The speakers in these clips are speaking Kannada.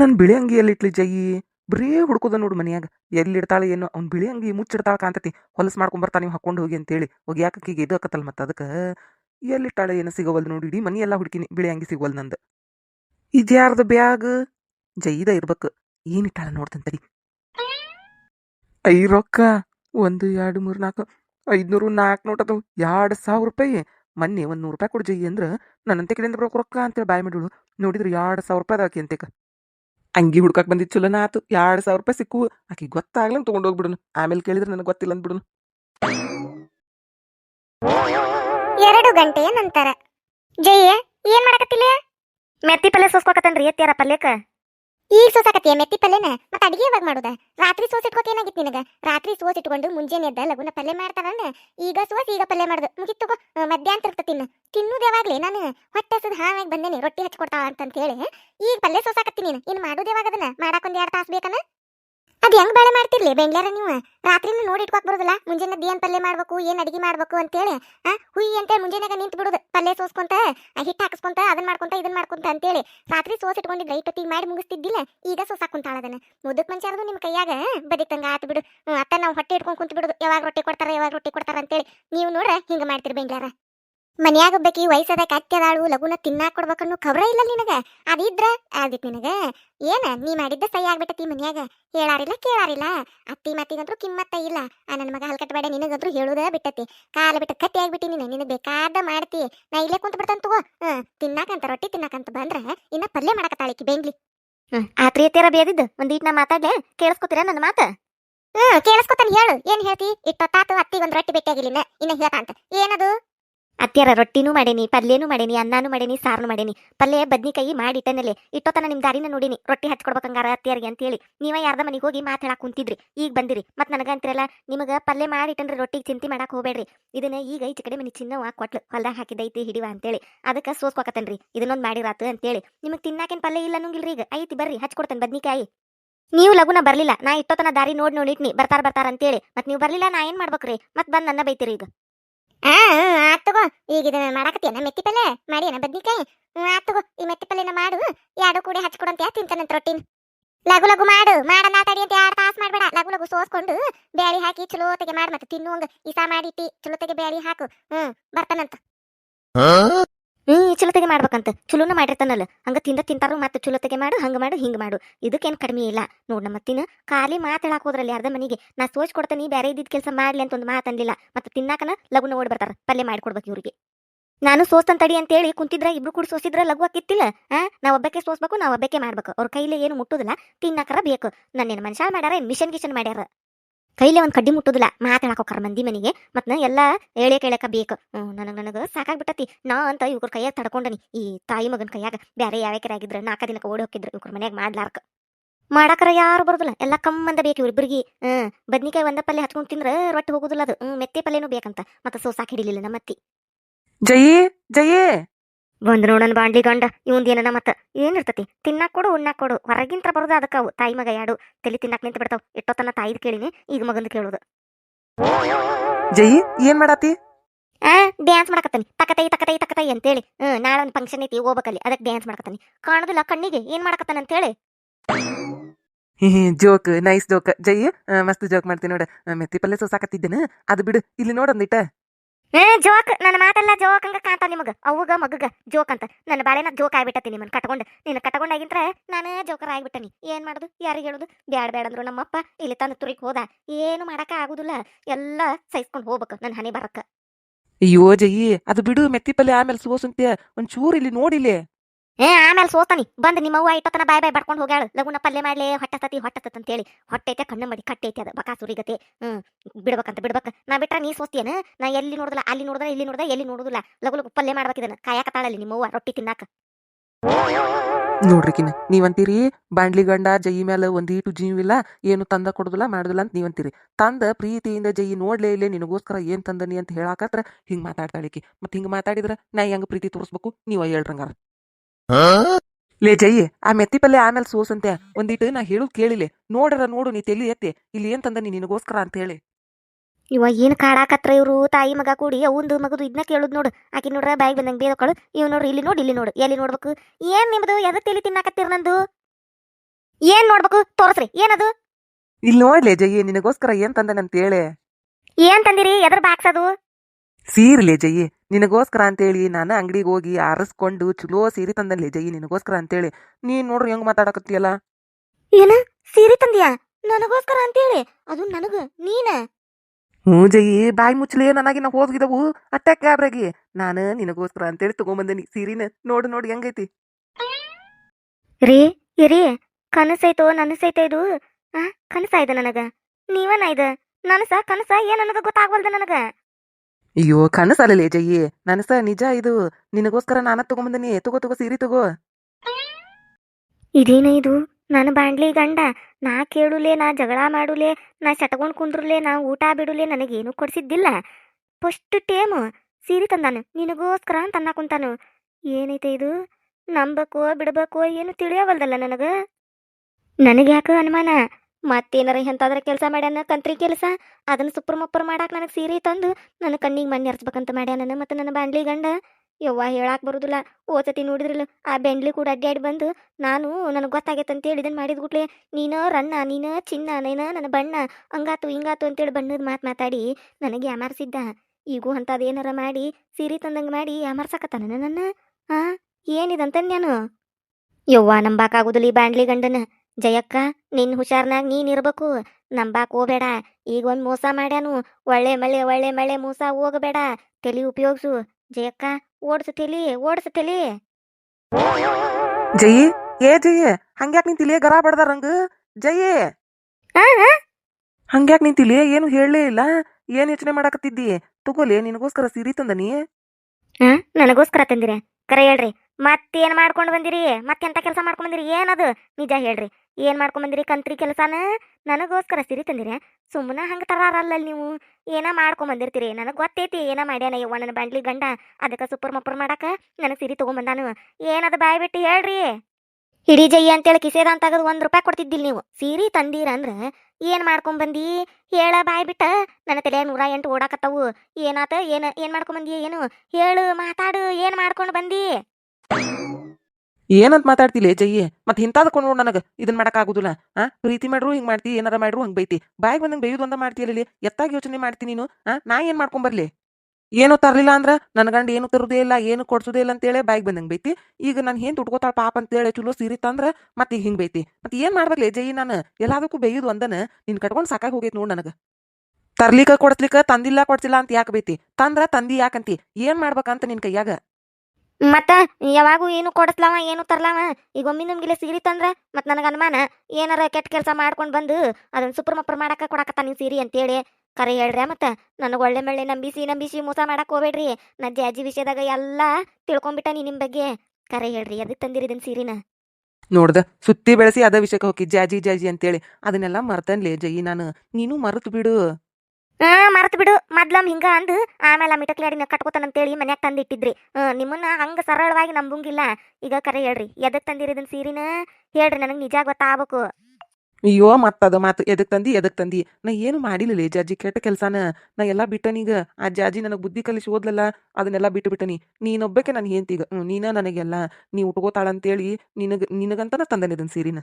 ನನ್ನ ಬಿಳಿ ಅಂಗಿ ಎಲ್ಲಿಟ್ಲಿ ಜಯಿ? ಬರೀ ಹುಡ್ಕೋದ ನೋಡು ಮನ್ಯಾಗ. ಎಲ್ಲಿಡ್ತಾಳೆ ಏನೋ ಅವ್ನು ಬಿಳಿ ಅಂಗಿ ಮುಚ್ಚಿಡ್ತಾಳೆ ಕಾಂತತಿ ಹೊಲಸು ಮಾಡ್ಕೊಂಬರ್ತಾ ನೀವು ಹಾಕೊಂಡು ಹೋಗಿ ಅಂತೇಳಿ. ಹೋಗಿ ಯಾಕೀಗ ಇದು ಹಾಕತ್ತಲ್ಲ ಮತ್ತೆ ಅದಕ್ಕೆ? ಎಲ್ಲಿಟ್ಟಾಳೆ ಏನೋ ಸಿಗೋವಲ್ ನೋಡಿ ಇಡೀ ಮನಿ ಎಲ್ಲ ಹುಡುಕಿನಿ. ಬಿಳಿ ಅಂಗಿ ಸಿಗೋವಲ್ ನಂದು. ಇದ್ಯಾರ್ದ ಬ್ಯಾಗ್? ಜೈದ ಇರ್ಬೇಕು. ಏನಿಟ್ಟಾಳ ನೋಡ್ತೇನೆ ತಡಿ. ಐ ರೊಕ್ಕ. ಒಂದು, ಎರಡು, ಮೂರು, ನಾಲ್ಕು, ಐದುನೂರು, ನಾಲ್ಕು ನೋಟ್ ಅದು ಎರಡು ಸಾವಿರ ರೂಪಾಯಿ. ಮೊನ್ನೆ ಒಂದು ನೂರು ರೂಪಾಯಿ ಕೊಡು ಜೈ ಅಂದ್ರೆ ನನ್ನಂತೆ ಕಡೆಯಿಂದ ಬರೋಕೆ ರೊಕ್ಕ ಅಂತೇಳಿ ಬಾಯ್ ಮಾಡಿಳು ನೋಡಿದ್ರೆ ಎರಡು ಸಾವಿರ ರೂಪಾಯಿ ಅದಾಕಿ ಅಂತೆಕ. ಅಂಗಿ ಹುಡ್ಕಕ್ ಬಂದಿದ್ ಚಲೋನ ಆತು. ಎರಡು ಸಾವಿರ ರೂಪಾಯಿ ಸಿಕ್ಕು. ಆಕಿ ಗೊತ್ತಾಗ್ಲಂತ ತೊಗೊಂಡು ಆಮೇಲೆ ಕೇಳಿದ್ರೆ ನನಗೆ ಗೊತ್ತಿಲ್ಲ ಅಂದ್ಬಿಡುನು. ಎರಡು ಗಂಟೆಯ ನಂತರ. ಜಯ, ಏನ್ ಮಾಡಕತ್ತಿಲ್ಲ ಮೆತ್ತಿ ಪಲ್ಲೆ ಸೋಸ್ಕೊಕತ್ತನ್ರಿ ಎತ್ತಿಯಾರ ಪಲ್ಯಕ್ಕ. ಈಗ ಸೋಸಾಕತ್ತಿಯ ಮೆತ್ತಿ ಪಲ್ಲೆನ ಮತ್ತೆ ಅಡಿಗೆ ಯಾವಾಗ ಮಾಡುದ? ರಾತ್ರಿ ಸೋಸ್ ಇಟ್ಕೋತ ಏನಾಗಿತ್ತು ನಿನಗ? ರಾತ್ರಿ ಸೋಸ್ ಇಟ್ಕೊಂಡು ಮುಂಜಾನೆ ಎದ್ದ ಲಗುನ ಪಲ್ಯ ಮಾಡ್ತಾರ ಈಗ ಸೋಸ್, ಈಗ ಪಲ್ಯ ಮಾಡ್ದು. ಮುಗಿತ್ತು ಮಧ್ಯಾಹ್ನ ಇರ್ತ ತಿನ್ನು. ತಿನ್ನುದು ಯಾವಾಗ್ಲಿ ನಾನು? ಹೊಟ್ಟೆ ಹಸದ್ ಹಾವಾಗಿ ಬಂದೇನೆ, ರೊಟ್ಟಿ ಹಚ್ಕೊಡ್ತಾವ ಅಂತ ಹೇಳಿ ಈಗ ಪಲ್ಯ ಸೋಸಾಕತ್ತಿ ನೀನು. ಇನ್ನು ಮಾಡೋದು ಯಾವಾಗ ಅದನ್ನ? ಮಾಡಾಕ ಒಂದ್ ಎರಡು ತಾಸು ಬೇಕನ? ಅದ್ ಹೆಂಗ್ ಬೇಳೆ ಮಾಡ್ತಿರ್ಲಿ? ಬೆಂಗ್ಳಾರ ನೀವು? ರಾತ್ರಿನ ನೋಡಿ ಇಟ್ಕೊಕ್ ಬರೋದಿಲ್ಲ? ಮುಂಜಾನೆ ಏನ್ ಪಲ್ಯ ಮಾಡ್ಬೇಕು, ಏನ್ ಅಡಿಗೆ ಮಾಡ್ಬೇಕು ಅಂತೇಳಿ, ಆ? ಹುಯಿ ಅಂತೇಳಿ ಮುಂಜಾನೆಗ ನಿಂತು ಬಿಡುದು. ಪಲ್ಯ ಸೋಸ್ಕೊಂತ ಹಿಟ್ಟು ಹಾಕಿಸ್ಕೊಂತ ಅದನ್ನ ಮಾಡ್ಕೊಂತ ಇದನ್ನ ಮಾಡ್ಕೊಂತ ಅಂತೇಳಿ. ರಾತ್ರಿ ಸೋಸ್ ಇಟ್ಕೊಂಡಿದ್ರೆ ಇಟ್ಟೊತ್ತಿಗೆ ಮಾಡಿ ಮುಗಿಸ್ತಿದ್ದಿಲ್ಲ, ಈಗ ಸೋಸಾಕುಂತಾಳ ಅದನ್ನ. ಮುದ್ದಕ್ ಮಂಚಾರದು ನಿಮ್ ಕೈಯಾಗ? ಬದಿತಂಗ ಆತು ಬಿಡು. ಅತ್ತ ನಾವು ಹೊಟ್ಟೆ ಇಟ್ಕೊಂಡು ಕುಂತ ಬಿಡುದು. ಯಾವಾಗ ರೊಟ್ಟಿ ಕೊಡ್ತಾರ, ಯಾವಾಗ ರೊಟ್ಟಿ ಕೊಡ್ತಾರ ಅಂತೇಳಿ. ನೀವು ನೋಡ್ರ, ಹಿಂಗ ಮಾಡ್ತೀರಿ ಬೆಂಗ್ಳಾರ ಮನ್ಯಾಗ ಒಬ್ಬಾಕಿ ವಯಸ್ಸದ ಕತ್ತೆದಾಳು ಲಗುನ ತಿನ್ನಾಕ್ ಕೊಡ್ಬೇಕನ್ನು ಖಬರ ಇಲ್ಲ ನಿನಗ? ಅದಿದ್ರ ಆದಿತ್ ನಿನಗ? ಏನ ನೀ ಮಾಡಿದ್ದ ಸೈ ಆಗ್ಬಿಟ್ಟತಿ ಮನ್ಯಾಗ? ಹೇಳಾರಿಲ್ಲ ಕೇಳಾರಿಲ್ಲ. ಅತ್ತಿ ಮತ್ತಿಗಂತ್ರು ಕಿಮ್ಮತ್ತ ಇಲ್ಲ. ಆ ನನ್ನ ಮಗ ಹಲ್ಕಟ್ಬೇಡ ನಿನಗಂದ್ರು ಹೇಳುದ ಬಿಟ್ಟತಿ. ಕಾಲ ಬಿಟ್ಟ ಕತ್ತಿ ಆಗ್ಬಿಟ್ಟಿ ನೀನು. ನಿನಗೆ ಬೇಕಾದ ಮಾಡ್ತಿ. ನಾ ಇಲ್ಲೇ ಕುಂತ ಬಿಡ್ತಾನ ತಗೋ. ಹ್ಮ್ ತಿನ್ನಾಕಂತ ರೊಟ್ಟಿ ತಿನ್ನಾಕಂತ ಬಂದ್ರ ಇನ್ನ ಪಲ್ಯ ಮಾಡಕತ್ತಾಳಿಕಿ ಬೆಂಗ್ಲಿ. ಹ್ಮ್ ಆತ್ರಿ ಬೇದಿದ್ದ? ಒಂದೀಟ್ ನಾ ಮಾತಾಡ್ಲೆ? ಕೇಳಿಸ್ಕೊತೀರಾ ನನ್ನ ಮಾತ? ಹ್ಮ್ ಕೇಳಿಸ್ಕೊತಾನ ಹೇಳು. ಏನ್ ಹೇಳ್ತಿ? ಇಟ್ಟೊತ್ತಾತು ಅತ್ತಿಗೊಂದು ಒಂದ್ ರೊಟ್ಟಿ ಬೇಕಾಗಿಲ್ಲ ಇನ್ನ ಹೇಳ್ತಾಂತ. ಏನದು? ಅತ್ಯಾರ ರೊಟ್ಟಿನೂ ಮಾಡೇನಿ, ಪಲ್ಯನೂ ಮಾಡೇನಿ, ಅನ್ನನೂ ಮಾಡೇನಿ, ಸಾರ್ನು ಮಾಡೇನಿ. ಪಲ್ಯ ಬದ್ನಿಕಾಯಿ ಮಾಡಿಟ್ಟನಲ್ಲೇ. ಇಟ್ಟೋತನ ನಿಮ್ ದಾರಿನ ನೋಡಿನಿ. ರೊಟ್ಟಿ ಹಚ್ಕೊಡ್ಬೇಕಂಗಾರ ಅತ್ತಿಯರಿಗೆ ಅಂತೇಳಿ ನೀವ ಯಾರ್ದ ಮನೆಗೆ ಹೋಗಿ ಮಾತು ಕುಂತಿದ್ರಿ. ಈಗ ಬಂದಿರಿ. ಮತ್ ನನಗ ಅಂತಿರಲ್ಲ ನಿಮಗ ಪಲ್ಯ ಮಾಡಿಟ್ಟನ್ರಿ, ರೊಟ್ಟಿಗೆ ಚಿಂತೆ ಮಾಡಕ್ ಹೋಗ್ಬೇಡ್ರಿ. ಇದನ್ನ ಈಗ ಈಚೆ ಕಡೆ ಮನಿ ಚಿನ್ನವ ಕೊಟ್ಲು. ಹೊಲ್ದಾಗ ಹಾಕಿದೈತಿ ಹಿಡಿವ ಅಂತೇಳಿ. ಅದಕ್ಕೆ ಸೋಸ್ಕೊಕತ್ತನ್ರಿ ಇದನ್ನೊಂದ್ ಮಾಡಿರಾತು ಅಂತೇಳಿ. ನಿಮಗೆ ತಿನ್ನಾಕೇನ್ ಪಲ್ಯ ಇಲ್ಲ ಅನ್ನಂಗಿಲ್ರಿ ಈಗ. ಐತಿ ಬರ್ರಿ, ಹಚ್ಕೊಡ್ತೇನೆ ಬದ್ನಿಕಾಯಿ. ನೀವು ಲಗುನ ಬರ್ಲಿಲ್ಲ. ನಾ ಇಟ್ಟೋತನ ದಾರಿ ನೋಡ್ ನೋಡಿಟ್ನಿ ಬರ್ತಾರ ಬರ್ತಾರ ಅಂತೇಳಿ. ಮತ್ ನೀವು ಬರಲಿಲ್ಲ, ನಾ ಏನ್ ಮಾಡ್ಬೇಕ್ರಿ? ಮತ್ತೆ ಬಂದ್ ನನ್ನ ಬೈತೀರಿ ಈಗ. ಆ ಆತ್ ತಗೋ, ಈಗ ಇದನ್ನ ಮಾಡಾಕತ್ತೇನ ಮೆತ್ತಿ ಪಲ್ಲೆ? ಮಾಡಿಯೇನ ಬದ್ನಿಕಾಯಿ? ಆತ್ ತಗೋ, ಈ ಮೆತ್ತಿ ಪಲ್ಲೆನ ಮಾಡು, ಎರಡು ಕೂಡಿ ಹಚ್ಕೊಡಂತ ತಿಂತಾನಂತ ರೊಟ್ಟಿನ. ಲಗು ಲಗು ಮಾಡು ಮಾಡನ ತಡಿ ಅಂತ ಎರಡು ತಾಸು ಮಾಡಬೇಡ. ಲಗು ಲಗು ಸೋಸ್ಕೊಂಡು ಬ್ಯಾಳಿ ಹಾಕಿ ಚಲೋ ತೆಗೆ ಮಾಡ್ ಮತ್ತೆ ತಿನ್ನುವಂಗ. ಇಸಾ ಮಾಡಿಟ್ಟಿ ಚಲೋತೆಗೆ ಬ್ಯಾಳಿ ಹಾಕು. ಹ್ಮ್, ಬರ್ತಾನಂತ. ಹ್ಮ್ ಚಲೋತೆಗೆ ಮಾಡ್ಬೇಕಂತ. ಚಲೋನ ಮಾಡಿರ್ತಾನಲ್ಲ. ಹಂಗ ತಿಂದ ತಿಂತಾರು ಮತ್ತೆ ಚಲೋತೆಗೆ ಮಾಡು, ಹಂಗ ಮಾಡು, ಹಿಂಗ ಮಾಡು. ಇದಕ್ಕೇನು ಕಡಿಮೆ ಇಲ್ಲ. ನೋಡ್ ನಮ್ಮ ಮತ್ತಿನ ಖಾಲಿ ಮಾತಾಡಕ್ ಹೋದ್ರಲ್ಲಿ ಅರ್ಧ ಮನಿಗೆ, ನಾ ಸೋಚ್ ಕೊಡ್ತಾನಿ ಬೇರೆ ಇದ್ದಿದ್ ಕೆಲಸ ಮಾಡ್ಲಿ ಅಂತ ಒಂದು ಮಾತು ಅನ್ಲಿಲ್ಲ ಮತ್ತೆ ತಿನ್ನಾಕನ ಲಗುನ ಓಡ್ ಬರ್ತಾರ. ಪಲ್ಯ ಮಾಡ್ಕೊಡ್ಬೇಕು ಇವ್ರಿಗೆ. ನಾನು ಸೋಸ್ತನ್ ತಡಿ ಅಂತೇಳಿ ಕುಂತಿದ್ರ, ಇಬ್ರು ಕೂಡ ಸೋಸಿದ್ರ ಲಘು ಆಕಿತ್ತಿಲ್ಲ ಆ? ನಾ ಒಬ್ಬಕ್ಕೆ ಸೋಸ್ಬೇಕು ನಾ ಒಬ್ಬಕ್ಕೆ ಮಾಡ್ಬೇಕು. ಅವ್ರ ಕೈಲಿ ಏನು ಮುಟ್ಟುದಿಲ್ಲ. ತಿನ್ನಕರ ಬೇಕು. ನನ್ನೇನು ಮನುಷ್ಯ ಮಾಡ್ಯಾರ ಮಿಷನ್ ಗಿಷನ್ ಮಾಡ್ಯಾರ? ಕೈಲೇ ಒಂದ್ ಕಡ್ಡಿ ಮುಟ್ಟೋದಿಲ್ಲ. ಮಾತಾಡಕ್ ಹೋಕಾರ ಮಂದಿ ಮನಿಗೆ. ಮತ್ ನಾ ಎಲ್ಲ ಹೇಳೇ ಕೇಳಕ ಬೇಕು. ನನಗ ನನಗ ಸಾಕಾಗ್ಬಿಟ್ಟತಿ. ನಾ ಅಂತ ಇವ್ರ ಕೈಯಾಗ ತಡ್ಕೊಂಡನಿ. ಈ ತಾಯಿ ಮಗನ ಕೈಯಾಗ ಬ್ಯಾರೆ ಯಾವ್ಯಾಕರಾಗಿದ್ರ ನಾಲ್ಕ ದಿನಕ್ಕೆ ಓಡಿ ಹೋಗಿದ್ರು ಇವ್ರ ಮನೆಯಾಗ ಮಾಡ್ಲಾರ್ಕ. ಮಾಡಾಕರ ಯಾರು ಬರೋದಿಲ್ಲ. ಎಲ್ಲ ಕಮ್ಮಂದ ಬೇಕು ಇವ್ರಿಬ್ರಿಗೆ ಹ್ಮ್, ಬದ್ನಿಕಾಯಿ ಒಂದ ಪಲ್ಯ ಹಚ್ಕೊಂಡ್ ತಿಂದ್ರ ರೊಟ್ಟಿ ಹೋಗುದಿಲ್ಲ ಅದು. ಹ್ಮ್, ಮೆತ್ತೆ ಪಲ್ಯನೂ ಬೇಕಂತ. ಮತ್ತೆ ಸೋಸಾಕ್ ಹಿಡಿಲಿಲ್ಲ ನಮ್ಮತ್ತಿ. ಜಯೇ ಜಯೇ. ಬಂದ್ ನೋಡನ್ ಬಾಂಡ್ಲಿ ಗಂಡ ಇವಂದ ಏನನ ಮತ್ತ? ಏನಿರ್ತತಿ ತಿನ್ನಾಕ್ ಕೊಡು ಉಣ್ಣಾಕ್ ಕೊಡು. ಹೊರಗಿಂತ್ರ ಬರೋದು ಅದಕ್ಕ ಅವು. ತಾಯಿ ಮಗ ಯಾಡು. ತಲಿ ತಿನ್ನಾಕ್ ನಿಂತ ಬಿಡ್ತಾವ್. ತನ್ನ ತಾಯಿದ್ ಕೇಳಿನಿ ಈಗ ಮಗಂದ್ ಕೇಳೋದು. ಜೈ ಏನ್ ಮಾಡಾತಿ? ಆ ಡ್ಯಾನ್ಸ್ ಮಾಡಕತ್ತಾನಿ. ತಕತೈ ತಕತೈ ತಕತೈ ಅಂತೇಳಿ. ಹ್ಮ್ ನಾಳೆ ಒಂದ್ ಫಂಕ್ಷನ್ ಐತಿ ಹೋಗ್ಬೇಕಲ್ಲಿ. ಅದಕ್ಕೆ ಡ್ಯಾನ್ಸ್ ಮಾಡಕತ್ತಾನಿ. ಕಾಣುದಿಲ್ಲ ಕಣ್ಣಿಗೆ ಏನ್ ಮಾಡಕತ್ತಾನ ಅಂತೇಳಿ. ಜೋಕ್ ನೈಸ್ ಜೋಕ್ ಜೈ ಮಸ್ತ್ ಜೋಕ್ ಮಾಡ್ತೀನಿ ನೋಡ. ಮೆತ್ತಿ ಪಲ್ಯ ಸೋಸಾಕತ್ತಿದ್ದೇನೆ? ಅದು ಬಿಡು ಇಲ್ಲಿ ನೋಡೊಂದಿಟ್ಟ. ಏ, ಜೋಕ್. ನನ್ನ ಮಾತೆಲ್ಲ ಜೋಕ್ ಹಂಗ ಕಾಣ್ತಾವ್ ನಿಮಗ. ಅವಗ, ಮಗಗ ಜೋಕ್ ಅಂತ. ನನ್ನ ಬಾಳೆನ ಜೋಕ್ ಆಗ್ಬಿಟ್ಟತಿ ನಿಮ್ಮನ್ನ ಕಟ್ಕೊಂಡ್. ನೀನು ಕಟ್ಕೊಂಡಾಗಿಂತ್ರ ನಾನೇ ಜೋಕರ್ ಆಗ್ಬಿಟ್ಟನಿ. ಏನ್ ಮಾಡುದು? ಯಾರಿಗೆ ಹೇಳುದು? ಬ್ಯಾಡ ಬ್ಯಾಡ ಅಂದ್ರು ನಮ್ಮಪ್ಪ ಇಲ್ಲಿ ತಂದು ತುರಿಕ್ ಹೋದ. ಏನು ಮಾಡಕ ಆಗುದಿಲ್ಲ. ಎಲ್ಲ ಸಹಿಸ್ಕೊಂಡ್ ಹೋಗ್ಬೇಕು ನನ್ನ ಹನಿ ಬರಕ್ಕ ಅಯ್ಯೋ ಜಯಿ ಅದು ಬಿಡು ಮೆತ್ತಿ ಪಲ್ಲೆ ಆಮೇಲೆ ಸೋಸಂತೆ ಒಂಚೂರು ಇಲ್ಲಿ ನೋಡಿಲಿ. ಏ, ಆಮೇಲೆ ಸೋತಾನಿ. ಬಂದ್ ನಿಮ್ಮವ್ವ ಇಟ್ಟತನ ಬಾಯ್ ಬಾಯ್ ಬಡ್ಕೊಂಡು ಹೋಗ್ಯಾಳು. ಲಗುನ ಪಲ್ಯ ಮಾಡ್ಲಿ, ಹೊಟ್ಟತತಿ ಹೊಟ್ಟತತ್ ಅಂತೇಳಿ ಹೊಟ್ಟೆ ಐತೆ ಕಣ್ಣು ಮಾಡಿ ಕಟ್ಟೆ ಐತೆ ಬಕಾ ಸುರಿಗತೆ ಹ್ಮ್, ಬಿಡ್ಬೇಕಂತ ಬಿಡ್ಬೇಕ. ನಾ ಬಿಟ್ರ ನೀ ಸೋತಿಯೇನ ನಾ ಎಲ್ಲಿ ನೋಡ್ದಲ್ಲ, ಅಲ್ಲಿ ನೋಡುದ, ಇಲ್ಲಿ ನೋಡುದ, ಎಲ್ಲಿ ನೋಡುದಿಲ್ಲ. ಲಗು ಲಗು ಪಲ್ಯ ಮಾಡ್ಬೇಕಿದನ ನಿಮ್ಮ ನಿಮ್ಮವ್ವ ರೊಟ್ಟಿ ತಿನ್ನಾಕ. ನೋಡ್ರಿಕಿನ ನೀವಂತೀರಿ ಬಾಂಡ್ಲಿ ಗಂಡ, ಜೈ ಮೇಲೆ ಒಂದೀಟು ಜೀವಿಲ್ಲ, ಏನು ತಂದ ಕೊಡುದಿಲ್ಲ, ಮಾಡುದಿಲ್ಲ ಅಂತ ನೀವಂತೀರಿ. ತಂದ ಪ್ರೀತಿಯಿಂದ ಜೈ ನೋಡ್ಲೇ ಇಲ್ಲೇ, ನಿನಗೋಸ್ಕರ ಏನ್ ತಂದನಿ ಅಂತ ಹೇಳಾಕತ್ರ ಹಿಂಗ್ ಮಾತಾಡ್ತಾಳಿಕಿ ಮತ್ತೆ ಹಿಂಗ್ ಮಾತಾಡಿದ್ರ ನಾ ಹೆಂಗ್ ಪ್ರೀತಿ ತೋರಿಸ್ಬೇಕು? ನೀವ ಹೇಳ್ರಂಗಾರ. ಲೇ ಜಯಿ ಆ ಮೆತ್ತಿ ಪಲ್ಯ ಆಮೇಲೆ ಸೋಸಂತೆ ಒಂದಿಟ್ಟು ನಾ ಹೇಳುದ್ ಕೇಳಿಲೆ. ನೋಡ್ರ ನೋಡು ನೀ ತೆಲಿ ಎತ್ತೆ. ಇಲ್ಲಿ ಏನ್ ತಂದನಿ ನಿನಗೋಸ್ಕರ ಅಂತ ಹೇಳಿ. ಇವ ಏನ್ ಕಾಡಾಕತ್ರ ಇವ್ರು ತಾಯಿ ಮಗ ಕೂಡಿ ಅವಂದು ಮಗದು ಇದನ್ನ ಕೇಳುದ್ ನೋಡು. ಆಕಿ ನೋಡ್ರ ಬಾಯಿಗೆ ಬಂದಂಗೆ ಬೇದಕೊಳು ಇವ್ ನೋಡ್ರಿ ಇಲ್ಲಿ ನೋಡಿ ಇಲ್ಲಿ ನೋಡು. ಎಲ್ಲಿ ನೋಡ್ಬೇಕು? ಏನ್ ನಿಮ್ದು? ಎದ ತೆಲಿ ತಿನ್ನಾಕತ್ತೀರ ನಂದು? ಏನ್ ನೋಡ್ಬೇಕು? ತೋರಿಸ್ರಿ. ಏನದು? ಇಲ್ಲಿ ನೋಡ್ಲೆ ಜಯಿ ನಿನಗೋಸ್ಕರ ಏನ್ ಹೇಳಿ. ಏನ್ ತಂದಿರಿ? ಎದ್ರ ಬಾಕ್ಸ್ ಅದು? ಸೀರೆಲೆ ಜಯಿ ನಿನಗೋಸ್ಕರ ಅಂತೇಳಿ ನಾನು ಅಂಗಡಿಗೆ ಹೋಗಿ ಆರಿಸ್ಕೊಂಡು ಚಲೋ ಸೀರೆ ತಂದಲ್ಲೇ ಜಯಿ ನಿನಗೋಸ್ಕರ ಅಂತೇಳಿ. ನೀ ನೋಡ್ರಿ ಹೆಂಗ್ ಮಾತಾಡಕತ್ತಿಯಲ್ಲ? ಏನ? ಸೀರೆ ತಂದಿಯಾ? ನನಗೋಸ್ಕರ ಅಂತೇಳಿ? ಅದು ನನಗ ನೀನ? ಹ್ಞೂ ಜಯಿ ಬಾಯಿ ಮುಚ್ಚಲೇ ನನಗಿನ ಹೋಗಿದವು ಅಟ್ಯಾಕ್ ಕ್ಯಾಬ್ರಾಗಿ. ನಾನು ನಿನಗೋಸ್ಕರ ಅಂತೇಳಿ ತಗೊಂಬಂದನಿ. ಸೀರಿನ ನೋಡು ನೋಡಿ ಹೆಂಗೈತಿ? ರೀ ಇರಿ. ಕನಸೈತೋ ನನಸೈತ ಇದು. ಆ ಕನಸ ಇದು ನನಗ. ನೀವನ ಇದು? ನನಸ ಕನಸ ಏನನ್ನೋದು ಗೊತ್ತಾಗ್ವಲ್ದ ನನಗ. ಅಯ್ಯೋ ಕನಸಲ್ಲಲೇ ಜಯಿ ನನಸ ನಿಜ ಇದು. ನಿನಗೋಸ್ಕರ ನಾನ ತಗೊಂಬಂದಿನಿ. ತಗೋ ತಗೋ, ಸೀರೆ ತಗೋ. ಇದೇನ ಇದು? ನನ್ನ ಬಾಂಡ್ಲಿ ಗಂಡ. ನಾ ಕೇಳುಲೆ, ನಾ ಜಗಳ ಮಾಡುಲೆ, ನಾ ಚಟಗೊಂಡ್ ಕುಂದ್ರುಲೆ, ನಾ ಊಟ ಬಿಡುಲೆ ನನಗೇನು ಕೊಡ್ಸಿದ್ದಿಲ್ಲ. ಫಸ್ಟ್ ಟೇಮ್ ಸೀರೆ ತಂದಾನು. ನಿನಗೋಸ್ಕರ ಅಂತ ಅನ್ನ ಕುಂತಾನು. ಏನೈತೆ ಇದು? ನಂಬಕೋ, ಬಿಡ್ಬೇಕೋ, ಏನು ತಿಳಿಯವಲ್ದಲ್ಲ ನನಗ? ನನಗೆ ಯಾಕ ಅನುಮಾನ? ಮತ್ತೇನಾರ ಎಂತಾದ್ರೆ ಕೆಲಸ ಮಾಡ್ಯಾನ, ಕಂತ್ರಿ ಕೆಲಸ, ಅದನ್ನ ಸುಪ್ರ ಮುಪ್ಪರ್ ಮಾಡಾಕ ನನಗೆ ಸೀರೆ ತಂದು ನನ್ನ ಕಣ್ಣಿಗೆ ಮಣ್ಣು ಎರ್ಸ್ಬೇಕಂತ ಮಾಡ್ಯಾನ ಮತ್ತೆ ನನ್ನ ಬಾಂಡ್ಲಿ ಗಂಡ. ಯವ್ವ ಹೇಳಾಕ್ ಬರುದಿಲ್ಲ ಓಸತಿ ನೋಡಿದ್ರಲ್ಲ, ಆ ಬೆಂಡ್ಲಿ ಕೂಡ ಅಡ್ಡಾಡಿ ಬಂದು, ನಾನು ನನಗೆ ಗೊತ್ತಾಗೈತೆ ಅಂತೇಳಿ ಇದನ್ನು ಮಾಡಿದ ಗುಟ್ಲೆ ನೀನು ರಣ್ಣ, ನೀನು ಚಿನ್ನ, ನೈನ ನನ್ನ ಬಣ್ಣ, ಹಂಗಾತು ಹಿಂಗಾತು ಅಂತೇಳಿ ಬಣ್ಣದ ಮಾತು ಮಾತಾಡಿ ನನಗೆ ಯಾಮಾರಿಸಿದ್ದ. ಈಗೂ ಅಂಥದ್ದು ಏನಾರ ಮಾಡಿ, ಸೀರೆ ತಂದಂಗೆ ಮಾಡಿ ಯಾಮಾರ್ಸಕತ್ತಾನ ನನ್ನ? ಆ ಏನಿದಂತ ನಾನು ಯವ್ವ ನಂಬಾಕಾಗುದಿಲ್ಲ ಈ ಬಾಂಡ್ಲಿ ಗಂಡನ. ಜಯಕ್ಕ ನಿನ್ನ ಹುಷಾರ್ನಾಗ ನೀನ್ ಇರ್ಬೇಕು. ನಂಬಾಕ್ ಹೋಗ್ಬೇಡ. ಈಗ ಒಂದ್ ಮೋಸ ಮಾಡ್ಯಾನು. ಒಳ್ಳೆ ಮಳೆ ಒಳ್ಳೆ ಮಳೆ ಮೋಸ ಹೋಗಬೇಡ. ತಲಿ ಉಪಯೋಗಿಸು. ಜಯಕ್ಕ ಓಡ್ಸು ತಲಿ ಓಡ್ಸು ತಲಿ. ಜಯಿ ಏ ಜಯಿ ಹಂಗ್ಯಾಕ್ ನಿಂತಿಲಿ ಗರ ಬಡ್ದಾರಂಗ ಜಯಿ? ಹಂಗ್ಯಾಕ್ ನಿಂತಿಲಿ ಏನು ಹೇಳಲೇ ಇಲ್ಲ. ಏನ್ ಯೋಚನೆ ಮಾಡಾಕತ್ತಿದ್ದಿ? ತಗೋಲಿ ನಿನಗೋಸ್ಕರ ಸೀರಿ ತಂದನಿ. ನನಗೋಸ್ಕರ ತಂದಿರಿ ಕರೆ ಹೇಳ್ರಿ. ಮತ್ತೇನ್ ಮಾಡ್ಕೊಂಡು ಬಂದಿರಿ? ಮತ್ತೆಂತ ಕೆಲಸ ಮಾಡ್ಕೊಂಡ್ ಬಂದಿರಿ? ಏನದು? ನಿಜ ಹೇಳ್ರಿ. ಏನ್ ಮಾಡ್ಕೊಂಡ್ ಬಂದಿರಿ ಕಂತ್ರಿ ಕೆಲಸನ? ನನಗೋಸ್ಕರ ಸಿರಿ ತಂದಿರಿ ಸುಮ್ಮನೆ ಹಂಗ ತರಾರಲ್ಲ ನೀವು? ಏನ ಮಾಡ್ಕೊಂಬಂದಿರ್ತೀರಿ. ಬಂದಿರ್ತೀರಿ ನನಗೆ ಗೊತ್ತೈತಿ, ಏನ ಮಾಡ್ಯಾನ ಯವ್ವ ನನ್ನ ಬಂಡ್ಲಿ ಗಂಡ. ಅದಕ್ಕೆ ಸೂಪರ್ ಮಪ್ಪರ್ ಮಾಡಾಕ ನನಗೆ ಸಿರಿ ತೊಗೊಂಬಂದಾನು. ಏನದು ಬಾಯ್ ಬಿಟ್ಟು ಹೇಳ್ರಿ? ಹಿಡಿ ಜಯ್ಯ ಅಂತೇಳಿ ಕಿಸೇದ ತೆಗೆದು ಒಂದು ರೂಪಾಯಿ ಕೊಡ್ತಿದ್ದಿಲ್ಲ ನೀವು. ಸೀರೆ ತಂದಿರಂದ್ರೆ ಏನು ಏನ್ ಮಾಡ್ಕೊಂಡ್ ಬಂದಿ ಹೇಳ ಬಾಯ್ ಬಿಟ್ಟ. ನನ್ನ ತಲೆ ನೂರ ಎಂಟು ಓಡಾಕತ್ತವು. ಏನಾತ? ಏನ, ಏನು ಮಾಡ್ಕೊಂಬಂದಿ? ಏನು? ಹೇಳು, ಮಾತಾಡು, ಏನು ಮಾಡ್ಕೊಂಡು ಬಂದಿ? ಏನಂತ ಮಾತಾಡ್ತಿಲಿ ಜಯಿ ಮತ್ತೆ ಹಿಂತಾದ್ಕೊಂಡು ನೋಡು ನನಗೆ. ಇದನ್ನ ಮಾಡಕ್ ಆಗುದಿಲ್ಲ ಆ, ಪ್ರೀತಿ ಮಾಡ್ರು, ಹಿಂಗ್ ಮಾಡ್ತಿ, ಏನಾರ ಮಾಡ್ರು, ಹಂಗ್ ಬೈತಿ. ಬಾಯಿಗೆ ಬಂದಂಗ್ ಬೈಯೋದು ಒಂದ ಮಾಡ್ತೀಯಲ್ಲಿ ಎತ್ತಾಗ ಯೋಚನೆ ಮಾಡ್ತೀನಿ ನೀನು? ಆ, ನಾ ಏನ್ ಮಾಡ್ಕೊಂಬರ್ಲಿ ಏನೂ ತರ್ಲಿಲ್ಲ ಅಂದ್ರ ನನ್ನ ಗಂಡ ಏನು ತರುದೇ ಇಲ್ಲ, ಏನು ಕೊಡ್ಸುದೇ ಇಲ್ಲ ಅಂತೇಳಿ ಬಾಯಿಗೆ ಬಂದಂಗ್ ಬೈತಿ. ಈಗ ನಾನು ಏನ್ ದುಡ್ಕೋತಾಳ ಪಾಪ ಅಂತೇಳಿ ಚಲೋ ಸೀರಿ ಮತ್ ಈಗ ಹಿಂಗ್ ಬೈತಿ. ಮತ್ ಏನ್ ಮಾಡ್ಬರ್ಲಿ ಜಯಿ ನಾನು? ಎಲ್ಲದಕ್ಕೂ ಬೈಯೋದು ಒಂದನ ನಿನ್ ಕಟ್ಕೊಂಡ್ ಸಾಕಾಗಿ ಹೋಗೈತಿ ನೋಡ್ ನನಗ. ತರ್ಲಿಕ್ಕ ಕೊಡ್ಸ್ಲಿಕ್ಕ ತಂದಿಲ್ಲ ಕೊಡ್ಸಿಲ್ಲ ಅಂತ ಯಾಕೆ ಬೈತಿ? ತಂದ್ರ ತಂದಿ ಯಾಕಂತಿ? ಏನ್ ಮಾಡ್ಬೇಕಂತ ನಿನ್ ಕೈಯಾಗ? ಮತ್ತ ಯಾವಾಗೂ ಏನು ಕೊಡಸ್ಲಾವ, ಏನು ತರ್ಲಾವ ಈಗ ಒಮ್ಮೆ ನಿಮ್ಗೆ ಸೀರೆ ತಂದ್ರ, ಮತ್ ನನಗ ಅನುಮಾನ, ಏನಾರ ಕೆಟ್ಟ ಕೆಲಸ ಮಾಡ್ಕೊಂಡ್ ಬಂದು ಅದನ್ನ ಸುಪ್ರ ಮಪ್ರ ಮಾಡಾಕ ಕೊಡಾಕತ್ತ ನೀವು ಸೀರೆ ಅಂತೇಳಿ ಕರೆ ಹೇಳ್ರಿ ಮತ್ತ. ನನಗೆ ಒಳ್ಳೆ ಮಳ್ಳೆ ನಂಬಿಸಿ ನಂಬಿಸಿ ಮೋಸ ಮಾಡಕ್ ಹೋಗ್ಬೇಡ್ರಿ. ನಾ ಅಜ್ಜಿ ವಿಷಯದಾಗ ಎಲ್ಲಾ ತಿಳ್ಕೊಂಬಿಟ್ಟ ನೀ ನಿಮ್ ಬಗ್ಗೆ. ಕರೆ ಹೇಳ್ರಿ ಅದಕ್ಕೆ ತಂದಿರಿ ಇದನ್ ಸೀರಿನ? ನೋಡ್ದ, ಸುತ್ತಿ ಬೆಳೆಸಿ ಅದ ವಿಷಯಕ್ಕೆ ಹೋಗಿ ಜಾಜಿ ಜಾಜಿ ಅಂತೇಳಿ. ಅದನ್ನೆಲ್ಲ ಮರ್ತನ್ಲೇ ಜಯಿ ನಾನು. ನೀನು ಮರೆತು ಬಿಡು. ಹಾ ಮರ್ತ್ ಬಿಡು. ಮೊದ್ಲಮ್ ಹಿಂಗ ಅಂದು ಆಮೇಲೆ ಮಿಟಕ್ಲಾಡಿನ ಕಟ್ಕೋತಾನಂತೇಳಿ ಮನ್ಯಾಗ ತಂದಿಟ್ಟಿದ್ರಿ. ನಿಮ್ಮನ್ನ ಹಂಗ ಸರಳವಾಗಿ ನಂಬಂಗಿಲ್ಲ. ಈಗ ಕರೆ ಹೇಳ್ರಿ, ಎದಕ್ ತಂದಿರಿ ಇದನ್ ಸೀರಿನ? ಹೇಳ್ರಿ, ನನಗ್ ನಿಜ ಗೊತ್ತಾಗಬೇಕು. ಅಯ್ಯೋ, ಮತ್ತದ ಮಾತು, ಎದಕ್ ತಂದಿ ಎದಕ್ ತಂದಿ? ನಾ ಏನು ಮಾಡಿಲ್ಲ ಜಾಜಿ ಕೆಟ್ಟ ಕೆಲ್ಸಾನ. ನಾ ಎಲ್ಲಾ ಬಿಟ್ಟನೀಗ ಆ ಜಾಜಿ ನನಗ್ ಬುದ್ಧಿ ಕಲಿಸಿ ಓದ್ಲಲ್ಲ, ಅದನ್ನೆಲ್ಲ ಬಿಟ್ಟು ಬಿಟ್ಟನಿ. ನೀನೊಬ್ಬಕ್ಕೆ ನಾನು ಹೆಂತೀಗ ನೀನ ನನಗೆಲ್ಲ. ನೀ ಉಟ್ಕೋತಾಳ ಅಂತೇಳಿ ನಿನಗ, ನಿನಗಂತನ ತಂದನಿದನ್ ಸೀರಿನ.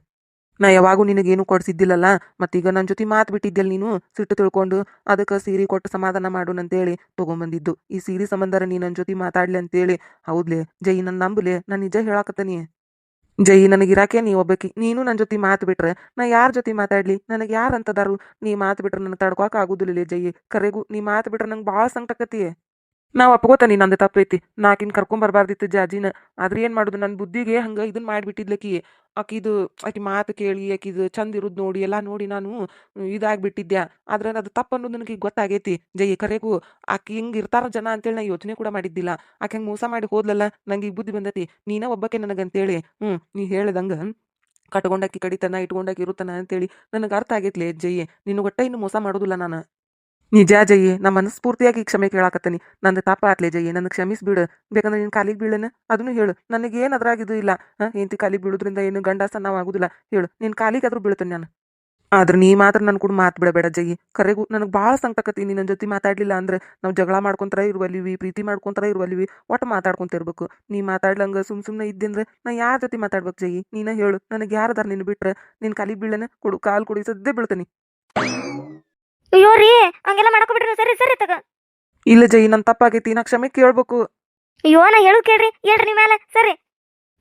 ನಾ ಯಾವಾಗೂ ನಿನಗೇನು ಕೊಡಿಸಿದ್ದಿಲ್ಲಲ್ಲ, ಮತ್ತೀಗ ನನ್ನ ಜೊತೆ ಮಾತು ಬಿಟ್ಟಿದ್ದೆಲ್ಲ ನೀನು, ಸಿಟ್ಟು ತಿಳ್ಕೊಂಡು ಅದಕ್ಕೆ ಸೀರೆ ಕೊಟ್ಟು ಸಮಾಧಾನ ಮಾಡೋಣಂತೇಳಿ ತೊಗೊಂಬಂದಿದ್ದು. ಈ ಸೀರೆ ಸಂಬಂಧರ ನೀ ನನ್ನ ಜೊತೆ ಮಾತಾಡ್ಲಿ ಅಂತೇಳಿ, ಹೌದ್ಲೆ? ಜೈ ನನ್ನ ನಂಬಲೆ? ನಾನು ನಿಜ ಹೇಳಾಕತ್ತನಿ. ಜೈ ನನಗಿರಾಕೆ ನೀ ಒಬ್ಬಕಿ. ನೀನು ನನ್ನ ಜೊತೆ ಮಾತು ಬಿಟ್ರೆ ನಾ ಯಾರ ಜೊತೆ ಮಾತಾಡ್ಲಿ? ನನಗೆ ಯಾರು ಅಂತದಾರು? ನೀ ಮಾತು ಬಿಟ್ರೆ ನನಗೆ ತಡ್ಕೋಕೆ ಆಗುದಿಲ್ಲ ಜೈ. ಕರೆಗೂ, ನೀ ಮಾತು ಬಿಟ್ರೆ ನಂಗೆ ಭಾಳ ಸಂಕಟಕತಿ ನಾ ಅಪ್ಕೋತಾನೆ ನಂದು ತಪ್ಪೈತಿ ನಾಕಿನ್ ನಾಕಿನ ಬರ್ಬಾರ್ದಿತ್ತು ಜಾಜಿನ. ಆದ್ರೆ ಏನು ಮಾಡೋದು? ನನ್ನ ಬುದ್ಧಿಗೆ ಹಂಗೆ ಇದನ್ ಮಾಡಿಬಿಟ್ಟಿದ್ಲಕಿ. ಆಕಿದು ಆಕಿ ಮಾತು ಕೇಳಿ, ಆಕಿದು ಚಂದ ಇರೋದು ನೋಡಿ, ಎಲ್ಲ ನೋಡಿ ನಾನು ಇದಾಗ್ಬಿಟ್ಟಿದ್ದೆ ಆದ್ರೆ ಅದು ತಪ್ಪು ಅನ್ನೋದು ನನಗೆ ಗೊತ್ತಾಗೈತಿ. ಜೈ ಕರೆಗೂ ಆಕಿ ಹಿಂಗೆ ಇರ್ತಾರ ಜನ ಅಂತೇಳಿ ನಾ ಯೋಚನೆ ಕೂಡ ಮಾಡಿದ್ದಿಲ್ಲ. ಆಕೆ ಹಂಗೆ ಮೋಸ ಮಾಡಿ ಹೋದ್ಲಲ್ಲ, ನಂಗೆ ಈಗ ಬುದ್ಧಿ ಬಂದತಿ. ನೀನ ಒಬ್ಬಕ್ಕೆ ನನಗಂತೇಳಿ ಹ್ಞೂ ನೀ ಹೇಳ್ದಂಗೆ ಕಟ್ಕೊಂಡಾಕಿ ಕಡಿತನ ಇಟ್ಕೊಂಡಾಕಿ ಇರುತ್ತನ ಅಂತೇಳಿ ನನಗೆ ಅರ್ಥ ಆಗೈತ್ಲೆ ಜೈ ನಿನ್ನ ಒಟ್ಟ ಇನ್ನು ಮೋಸ ಮಾಡೋದಿಲ್ಲ ನಾನು. ನಿಜ ಜಯ್ಯ ನಾ ಮನಸ್ಫೂರ್ತಿಯಾಗಿ ಕ್ಷಮೆ ಕೇಳಾಕತ್ತೀನಿ. ನನ್ನ ತಪ್ಪ ಆತ್ಲೆ ಜಯ್ಯ ನನ್ನ ಕ್ಷಮಿಸ್ಬಿಡು ಬೇಕಂದ್ರೆ ನಿನ್ ಕಾಲಿಗೆ ಬೀಳನ? ಅದನ್ನು ಹೇಳು. ನನಗೆ ಏನು ಅದ್ರಾಗ ಇದು ಇಲ್ಲ. ಹಾ, ಹೆಂಡತಿ ಕಾಲಿಗೆ ಬೀಳೋದ್ರಿಂದ ಏನು ಗಂಡಸ ನಾವು ಆಗುದಿಲ್ಲ. ಹೇಳು. ನಿನ್ ಕಾಲಿಗೆ ಆದ್ರೂ ಬೀಳ್ತೇನೆ ನಾನು. ಆದ್ರೆ ನೀ ಮಾತ್ರ ನನ್ ಕೂಡ ಮಾತು ಬಿಡಬೇಡ ಜಯಿ. ಕರೆಗೂ ನನಗೆ ಭಾಳ ಸಂಕಟಕತಿ ನಿನ್ನ ಜೊತೆ ಮಾತಾಡ್ಲಿಲ್ಲ ಅಂದ್ರೆ ನಾವು ಜಗಳ ಮಾಡ್ಕೊಂತರ ಇರುವಲ್ಲಿವಿ ಪ್ರೀತಿ ಮಾಡ್ಕೊಂತರ ಇರುವಲ್ಲಿವಿ ಒಟ್ಟು ಮಾತಾಡ್ಕೊಂತ ಇರ್ಬೇಕು. ನೀ ಮಾತಾಡ್ಲಂಗ ಸುಮ್ ಸುಮ್ನೆ ಇದ್ದೆ ಅಂದ್ರೆ ನಾ ಯಾರ ಜೊತೆ ಮಾತಾಡ್ಬೇಕು ಜಯಿ? ನೀನ ಹೇಳು. ನನಗೆ ಯಾರದಾರ ನಿನ್ನ ಬಿಟ್ರೆ? ನಿನ್ ಕಾಲಿಗೆ ಬೀಳನೆ? ಕೊಡು. ಕಾಲು ಕೊಡಿ ಸದ್ದೇ ಬೀಳ್ತಾನೆ. ಅಯ್ಯೋ ರೀ ಹಂಗೆಲ್ಲ ಮಾಡ್ಕೊಬಿಟ್ರಿ ಸರಿ ಸರಿ ತಗ. ಇಲ್ಲ ಜಯಿ ನನ್ನ ತಪ್ಪಾಗೈತಿ ನಾ ಕ್ಷಮೆ ಕೇಳ್ಬೇಕು. ಅಯ್ಯೋ ನಾ ಹೇಳು ಕೇಳ್ರಿ ಹೇಳ್ರಿ ನಿಮ್ಮ ಮೇಲೆ ಸರಿ.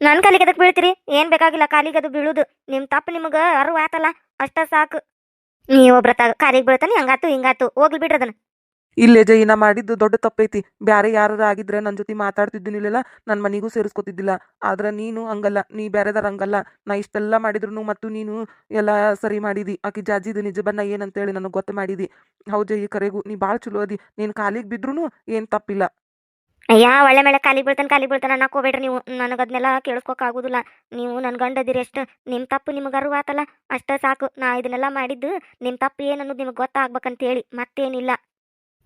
ನನ್ನ ಕಾಲಿಗೆ ಅದಕ್ಕೆ ಬೀಳ್ತೀರಿ? ಏನ್ ಬೇಕಾಗಿಲ್ಲ ಕಾಲಿಗೆ ಅದು ಬೀಳುದು. ನಿಮ್ ತಪ್ಪು ನಿಮಗ ಅರಿವು ಆತಲ್ಲ ಅಷ್ಟ ಸಾಕು. ನೀ ಒಬ್ರ ತಗ ಕಾಲಿಗೆ ಬೀಳ್ತಾನೆ ಹಂಗಾತು ಹಿಂಗಾತು ಹೋಗ್ಲಿ ಬಿಡ್ರಿ ಅದನ್ನ. ಇಲ್ಲೇ ಜೈ ನಾ ಮಾಡಿದ್ದು ದೊಡ್ಡ ತಪ್ಪೈತಿ. ಬ್ಯಾರೆ ಯಾರು ಆಗಿದ್ರೆ ನನ್ನ ಜೊತೆ ಮಾತಾಡ್ತಿದ್ದೀನಿಲ್ಲ ನನ್ನ ಮನೆಗೂ ಸೇರಿಸ್ಕೊತಿದ್ದಿಲ್ಲ. ಆದ್ರೆ ನೀನು ಹಂಗಲ್ಲ, ನೀ ಬ್ಯಾರೆದಾರ ಹಂಗಲ್ಲ. ನಾ ಇಷ್ಟೆಲ್ಲ ಮಾಡಿದ್ರು ಮತ್ತು ನೀನು ಎಲ್ಲ ಸರಿ ಮಾಡಿದಿ. ಆಕಿ ಜಾಜಿದು ನಿಜ ಬಣ್ಣ ಏನಂತೇಳಿ ನನಗೆ ಗೊತ್ತು ಮಾಡಿದಿ. ಹೌದು ಈ ಕರೆಗೂ, ನೀ ಭಾಳ ಚಲೋ ಅದಿ. ನೀನು ಕಾಲಿಗೆ ಬಿದ್ರೂ ಏನು ತಪ್ಪಿಲ್ಲ. ಅಯ್ಯ, ಒಳ್ಳೆ ಮೇಲೆ ಕಾಲಿಗೆ ಬೀಳ್ತಾನೆ ಕಾಲಿಗೆ ಬೀಳ್ತಾನೆ ಅನ್ನಕ್ ಹೋಗ್ಬೇಡ್ರಿ ನೀವು. ನನಗೆ ಅದನ್ನೆಲ್ಲ ಕೇಳಿಸ್ಕೊಕ್ಕಾಗೋದಿಲ್ಲ ನೀವು ನನ್ನ ಗಂಡದಿರಿ ಎಷ್ಟು ನಿಮ್ಮ ತಪ್ಪು ನಿಮಗೆ ಅರಿವಾತಲ್ಲ ಅಷ್ಟೇ ಸಾಕು. ನಾ ಇದನ್ನೆಲ್ಲ ಮಾಡಿದ್ದು ನಿಮ್ಮ ತಪ್ಪು ಏನನ್ನೋದು ನಿಮಗೆ ಗೊತ್ತಾಗ್ಬೇಕಂತ ಹೇಳಿ ಮತ್ತೇನಿಲ್ಲ.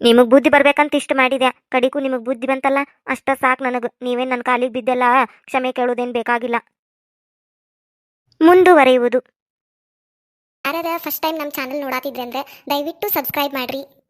ನಿಮಗೆ ಬುದ್ಧಿ ಬರ್ಬೇಕಂತ ಇಷ್ಟ ಮಾಡಿದೆ. ಕಡಿಕು ನಿಮಗೆ ಬುದ್ಧಿ ಬಂತಲ್ಲ? ಅಷ್ಟ ಸಾಕು ನನಗೆ. ನೀವೇ ನನ್ನ ಕಾಲಿಗೆ ಬಿದ್ದೆಲ್ಲ ಕ್ಷಮೆ ಕೇಳೋದೇನ್ ಬೇಕಾಗಿಲ್ಲ. ಮುಂದುವರಿಯುವುದು. ಯಾರ್ಯಾರ ಫಸ್ಟ್ ಟೈಮ್ ನಮ್ಮ ಚಾನಲ್ ನೋಡಾತಿದ್ರೆ ಅಂದ್ರೆ ದಯವಿಟ್ಟು ಸಬ್ಸ್ಕ್ರೈಬ್ ಮಾಡ್ರಿ.